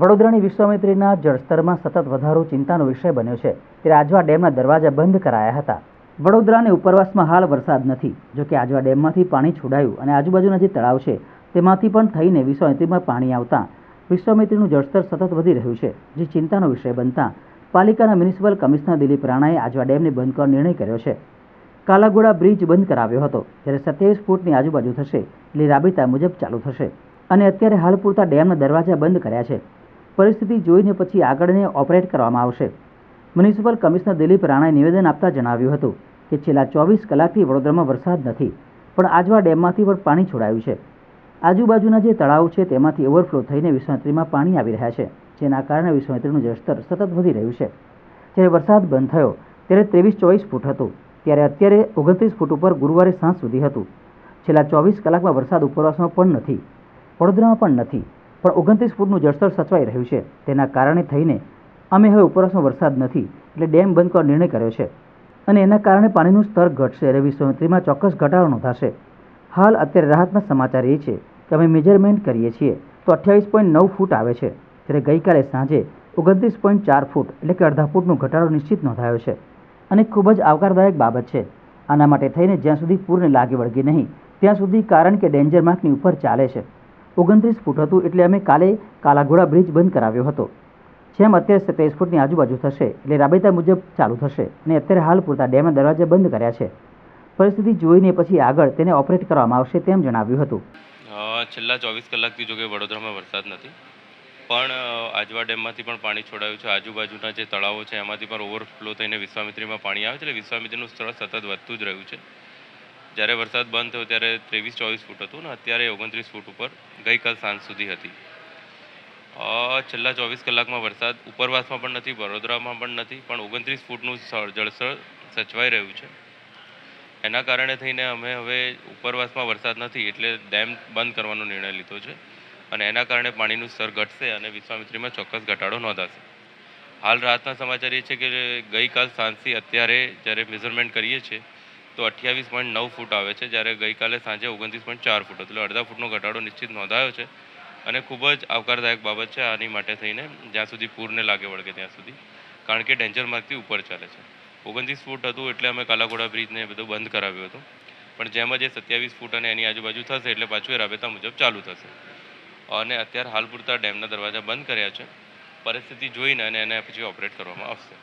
વડોદરાની વિશ્વામિત્રીના જળસ્તરમાં સતત વધારો ચિંતાનો વિષય બન્યો છે. ત્યારે આજવા ડેમના દરવાજા બંધ કરાયા હતા. વડોદરા અને ઉપરવાસમાં હાલ વરસાદ નથી. જો કે આજવા ડેમમાંથી પાણી છોડાયું અને આજુબાજુના જે તળાવ છે, તેમાંથી પણ થઈને વિશ્વામિત્રીમાં પાણી આવતા વિશ્વામિત્રીનું જળસ્તર સતત વધી રહ્યું છે, જે ચિંતાનો વિષય બનતા પાલિકાના મ્યુનિસિપલ કમિશનર દિલીપ રાણાએ આજવા ડેમને બંધ કરવાનો નિર્ણય કર્યો છે. કાલાઘોડા બ્રિજ બંધ કરાવ્યો હતો. જ્યારે સત્યાવીસ ફૂટની આજુબાજુ થશે, એટલે રાબેતા મુજબ ચાલુ થશે. અને અત્યારે હાલ પૂરતા ડેમના દરવાજા બંધ કર્યા છે. પરિસ્થિતિ જોઈને પછી આગળને ઓપરેટ કરવામાં આવશે. મ્યુનિસિપલ કમિશનર દિલીપ રાણાએ નિવેદન આપતા જણાવ્યું હતું કે છેલ્લા ચોવીસ કલાકથી વડોદરામાં વરસાદ નથી, પણ આજવા ડેમમાંથી પણ પાણી છોડાયું છે. આજુબાજુના જે તળાવ છે તેમાંથી ઓવરફ્લો થઈને વિશ્વામિત્રીમાં પાણી આવી રહ્યા છે, જેના કારણે વિશ્વામિત્રીનું જળસ્તર સતત વધી રહ્યું છે. જ્યારે વરસાદ બંધ થયો, ત્યારે ત્રેવીસ ચોવીસ ફૂટ હતું, ત્યારે અત્યારે ઓગણત્રીસ ફૂટ ઉપર ગુરુવારે સાંજ સુધી હતું. છેલ્લા ચોવીસ કલાકમાં વરસાદ ઉપરવાસમાં પણ નથી, વડોદરામાં પણ નથી પણ ઓગણત્રીસ ફૂટનું જળસ્તર સચવાઈ રહ્યું છે. તેના કારણે થઈને અમે હવે ઉપરવાસમાં વરસાદ નથી, એટલે ડેમ બંધ કરવાનો નિર્ણય કર્યો છે. અને એના કારણે પાણીનું સ્તર ઘટશે. રવિ વિશ્વામિત્રીમાં ચોક્કસ ઘટાડો નોંધાશે. હાલ અત્યારે રાહતના સમાચાર એ છે કે અમે મેજરમેન્ટ કરીએ છીએ તો અઠ્યાવીસ પોઈન્ટ નવ ફૂટ આવે છે. ત્યારે ગઈકાલે સાંજે ઓગણત્રીસ પોઈન્ટ ચાર ફૂટ, એટલે કે અડધા ફૂટનો ઘટાડો નિશ્ચિત નોંધાયો છે. અને ખૂબ જ આવકારદાયક બાબત છે. આના માટે થઈને જ્યાં સુધી પૂરને લાગી વળગી નહીં, ત્યાં સુધી કારણ કે ડેન્જર માર્કની ઉપર ચાલે છે. ઓગણત્રીસ ફૂટ હતું એટલે અમે કાલે કાલાઘોડા બ્રિજ બંધ કરાવ્યો હતો. જેમ અત્યારે સત્યાવીસ ફૂટની આજુબાજુ થશે એટલે રાબેતા મુજબ ચાલુ થશે અને અત્યારે હાલ પૂરતા ડેમના દરવાજા બંધ કર્યા છે. પરિસ્થિતિ જોઈને પછી આગળ તેને ઓપરેટ કરવામાં આવશે તેમ જણાવ્યું હતું. છેલ્લા ચોવીસ કલાકથી જો કે વડોદરામાં વરસાદ નથી. પણ આજવા ડેમમાંથી પણ પાણી છોડાયું છે. આજુબાજુના જે તળાવો છે, એમાંથી પણ ઓવરફ્લો થઈને વિશ્વામિત્રીમાં પાણી આવે છે. એટલે વિશ્વામિત્રીનું સ્તર સતત વધતું જ રહ્યું છે. જ્યારે વરસાદ બંધ થયો ત્યારે ત્રેવીસ, ચોવીસ ફૂટ હતું ને અત્યારે ઓગણત્રીસ ફૂટ ઉપર ગઈકાલ સાંજ સુધી હતી. છેલ્લા ચોવીસ કલાકમાં વરસાદ ઉપરવાસમાં પણ નથી, વડોદરામાં પણ નથી, પણ ઓગણત્રીસ ફૂટનું જળસ્તર સચવાઈ રહ્યું છે. એના કારણે થઈને અમે હવે ઉપરવાસમાં વરસાદ નથી એટલે ડેમ બંધ કરવાનો નિર્ણય લીધો છે અને એના કારણે પાણીનું સ્તર ઘટશે અને વિશ્વામિત્રીમાં ચોક્કસ ઘટાડો નોંધાશે. હાલ રાતના સમાચાર એ છે કે ગઈકાલ સાંજથી અત્યારે જ્યારે મેઝરમેન્ટ કરીએ છીએ તો અઠ્યાવીસ પોઈન્ટ નવ ફૂટ આવે છે. જ્યારે ગઈકાલે સાંજે ઓગણત્રીસ પોઈન્ટ ચાર ફૂટ એટલે અડધા ફૂટનો ઘટાડો નિશ્ચિત નોંધાયો છે અને ખૂબ જ આવકારદાયક બાબત છે આની માટે થઈને જ્યાં સુધી પૂરને લાગે વળગે ત્યાં સુધી. કારણ કે ડેન્જર માર્કથી ઉપર ચાલે છે. ઓગણત્રીસ ફૂટ હતું એટલે અમે કાલાઘોડા બ્રિજને બધું બંધ કરાવ્યું હતું. પણ જેમ જ સત્યાવીસ ફૂટ અને એની આજુબાજુ થશે એટલે પાછું એ રાબેતા મુજબ ચાલુ થશે. અને અત્યારે હાલ પૂરતા ડેમના દરવાજા બંધ કર્યા છે. પરિસ્થિતિ જોઈને અને એને પછી ઓપરેટ કરવામાં આવશે.